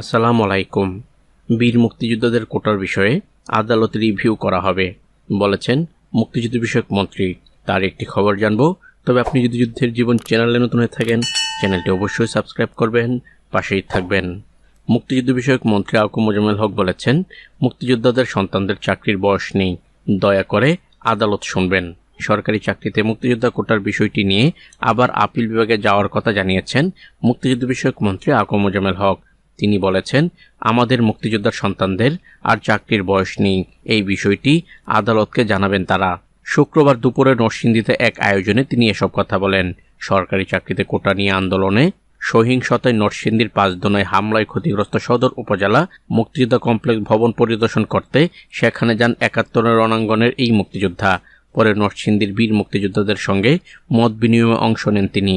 আসসালামু আলাইকুম। বীর মুক্তিযোদ্ধাদের কোটার বিষয়ে আদালতে রিভিউ করা হবে, বলেছেন মুক্তিযুদ্ধ বিষয়ক মন্ত্রী। তার একটি খবর জানব। তবে আপনি যদি যুদ্ধের জীবন চ্যানেলে নতুন হয়ে থাকেন, চ্যানেলটি অবশ্যই সাবস্ক্রাইব করবেন, পাশেই থাকবেন। মুক্তিযুদ্ধ বিষয়ক মন্ত্রী আকুম মোজাম্মেল হক বলেছেন, মুক্তিযোদ্ধাদের সন্তানদের চাকরির বয়স নেই। দয়া করে আদালত শুনবেন। সরকারি চাকরিতে মুক্তিযোদ্ধা কোটার বিষয়টি নিয়ে আবার আপিল বিভাগে যাওয়ার কথা জানিয়েছেন মুক্তিযুদ্ধ বিষয়ক মন্ত্রী আকুম মোজাম্মেল হক। তিনি বলেছেন, আমাদের মুক্তিযোদ্ধার সন্তানদের আর চাকরির বয়স নেই। এই বিষয়টি আদালতকে জানাবেন তারা। শুক্রবার দুপুরে নরসিংদীতে এক আয়োজনে তিনি এসব কথা বলেন। সরকারি চাকরিতে কোটা নিয়ে আন্দোলনে সহিংসতায় নরসিংদীর পাঁচদোনায় হামলায় ক্ষতিগ্রস্ত সদর উপজেলা মুক্তিযোদ্ধা কমপ্লেক্স ভবন পরিদর্শন করতে সেখানে যান একাত্তরের রণাঙ্গনের এই মুক্তিযোদ্ধা। পরে নরসিংদীর বীর মুক্তিযোদ্ধাদের সঙ্গে মত বিনিময়ে অংশ নেন তিনি।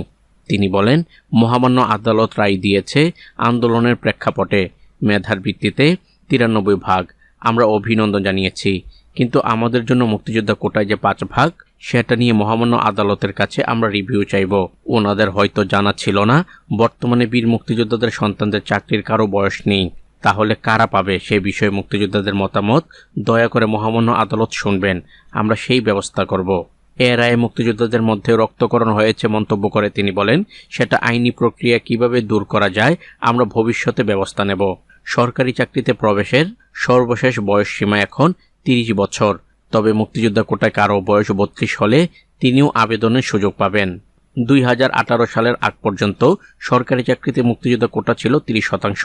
তিনি বলেন, মহামান্য আদালত রায় দিয়েছে আন্দোলনের প্রেক্ষাপটে। মেধার ভিত্তিতে তিরানব্বই ভাগ। আমরা অভিনন্দন জানিয়েছি। কিন্তু আমাদের জন্য মুক্তিযোদ্ধা কোটায় যে পাঁচ ভাগ, সেটা নিয়ে মহামান্য আদালতের কাছে আমরা রিভিউ চাইব। ওনাদের হয়তো জানা ছিল না, বর্তমানে বীর মুক্তিযোদ্ধাদের সন্তানদের চাকরির কারও বয়স নেই। তাহলে কারা পাবে সে বিষয়ে মুক্তিযোদ্ধাদের মতামত? দয়া করে মহামান্য আদালত শুনবেন। আমরা সেই ব্যবস্থা করব। এ মুক্তিযোদ্ধাদের মধ্যে রক্তকরণ হয়েছে মন্তব্য করে তিনি বলেন, সেটা আইনি প্রক্রিয়া কীভাবে দূর করা যায়, আমরা ভবিষ্যতে ব্যবস্থা নেব। সরকারি চাকরিতে প্রবেশের সর্বশেষ বয়স সীমা এখন তিরিশ বছর। তবে মুক্তিযোদ্ধা কোটায় কারও বয়স বত্রিশ হলে তিনিও আবেদনের সুযোগ পাবেন। দুই হাজার আঠারো সালের আগ পর্যন্ত সরকারি চাকরিতে মুক্তিযোদ্ধা কোটা ছিল তিরিশ শতাংশ।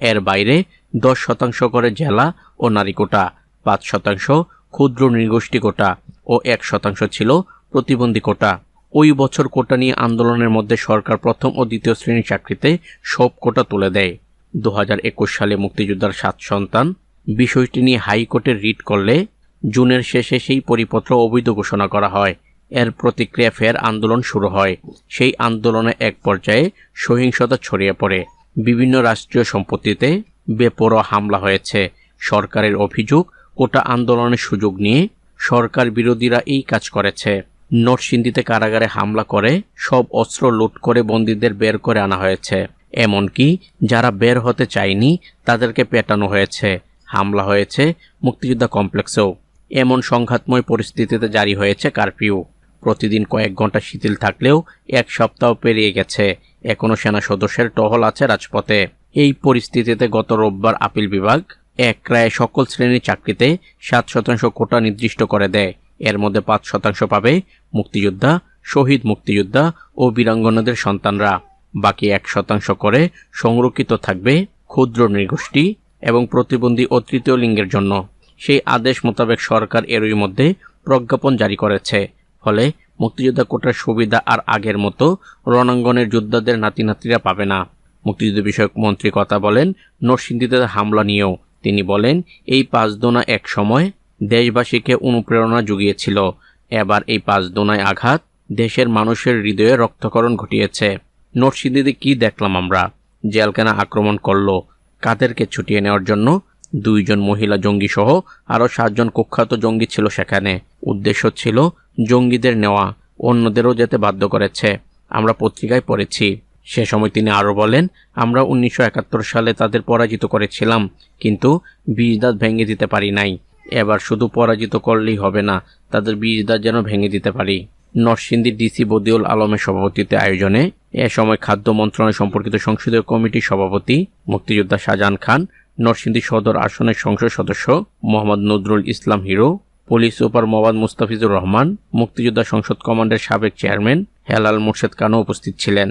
এর বাইরে দশ শতাংশ করে জেলা ও নারী কোটা, পাঁচ শতাংশ ক্ষুদ্র নৃগোষ্ঠী কোটা। ও এক শতাংশ ছিল প্রতিবন্ধী কোটা। ওই বছর কোটা নিয়ে আন্দোলনের মধ্যে সরকার প্রথম ও দ্বিতীয় শ্রেণির চাকরিতে সব কোটা তুলে দেয়। দু হাজার একুশ সালে মুক্তিযোদ্ধার সাত সন্তান। বিষয়টি নিয়ে হাইকোর্টে রিট করলে জুনের শেষে সেই পরিপত্র অবৈধ ঘোষণা করা হয়। এর প্রতিক্রিয়া ফের আন্দোলন শুরু হয়। সেই আন্দোলনে এক পর্যায়ে সহিংসতা ছড়িয়ে পড়ে। বিভিন্ন রাষ্ট্রীয় সম্পত্তিতে বেপরোয়া হামলা হয়েছে। সরকারের অভিযোগ, কোটা আন্দোলনের সুযোগ নিয়ে সরকার বিরোধীরা এই কাজ করেছে। নরসিংদীতে কারাগারে হামলা করে সব অস্ত্র লুট করে বন্দীদের বের করে আনা হয়েছে। এমনকি যারা বের হতে চায়নি, তাদেরকে পেটানো হয়েছে। হামলা হয়েছে মুক্তিযোদ্ধা কমপ্লেক্সেও। এমন সংঘাতময় পরিস্থিতিতে জারি হয়েছে কারফিউ। প্রতিদিন কয়েক ঘণ্টা শিথিল থাকলেও এক সপ্তাহ পেরিয়ে গেছে। এখনও সেনা সদস্যের টহল আছে রাজপথে। এই পরিস্থিতিতে গত রোববার আপিল বিভাগ এক রায়ে সকল শ্রেণির চাকরিতে সাত শতাংশ কোটা নির্দিষ্ট করে দেয়। এর মধ্যে পাঁচ শতাংশ পাবে মুক্তিযোদ্ধা, শহীদ মুক্তিযোদ্ধা ও বীরাঙ্গনাদের সন্তানরা। বাকি এক শতাংশ করে সংরক্ষিত থাকবে ক্ষুদ্র নৃগোষ্ঠী এবং প্রতিবন্ধী ও তৃতীয় লিঙ্গের জন্য। সেই আদেশ মোতাবেক সরকার এরই মধ্যে প্রজ্ঞাপন জারি করেছে। ফলে মুক্তিযোদ্ধা কোটার সুবিধা আর আগের মতো রণাঙ্গনের যোদ্ধাদের নাতি নাতিরা পাবে না। মুক্তিযুদ্ধ বিষয়ক মন্ত্রী কথা বলেন, নরসিংদীতে হামলা নিয়েও তিনি বলেন, এই পাঁচদোনা এক সময় দেশবাসীকে অনুপ্রেরণা জুগিয়েছিল। এবার এই পাঁচদোনায় আঘাত দেশের মানুষের হৃদয়ে রক্তকরণ ঘটিয়েছে। নরসিংদীতে কি দেখলাম আমরা? জেলখানা আক্রমণ করল। কাদেরকে ছুটিয়ে নেওয়ার জন্য দুইজন মহিলা জঙ্গি সহ আরও সাতজন কুখ্যাত জঙ্গি ছিল সেখানে। উদ্দেশ্য ছিল জঙ্গিদের নেওয়া, অন্যদেরও যেতে বাধ্য করেছে। আমরা পত্রিকায় পড়েছি। সে সময় তিনি আরও বলেন, আমরা উনিশশো একাত্তর সালে তাদের পরাজিত করেছিলাম, কিন্তু বীজদাঁত ভেঙে দিতে পারি নাই। এবার শুধু পরাজিত করলেই হবে না, তাদের বীজদাঁত যেন ভেঙে দিতে পারি। নরসিংদীর ডিসি বদিউল আলমের সভাপতিত্বে আয়োজনে এ সময় খাদ্য মন্ত্রণালয় সম্পর্কিত সংসদীয় কমিটির সভাপতি মুক্তিযোদ্ধা শাহজাহান খান, নরসিংদী সদর আসনের সংসদ সদস্য Mohammad Nazrul Islam Hero, police super Mohammad Mustafizur Rahman, মুক্তিযোদ্ধা সংসদ কমান্ডের সাবেক চেয়ারম্যান হেলাল মুর্শেদ খানও উপস্থিত ছিলেন।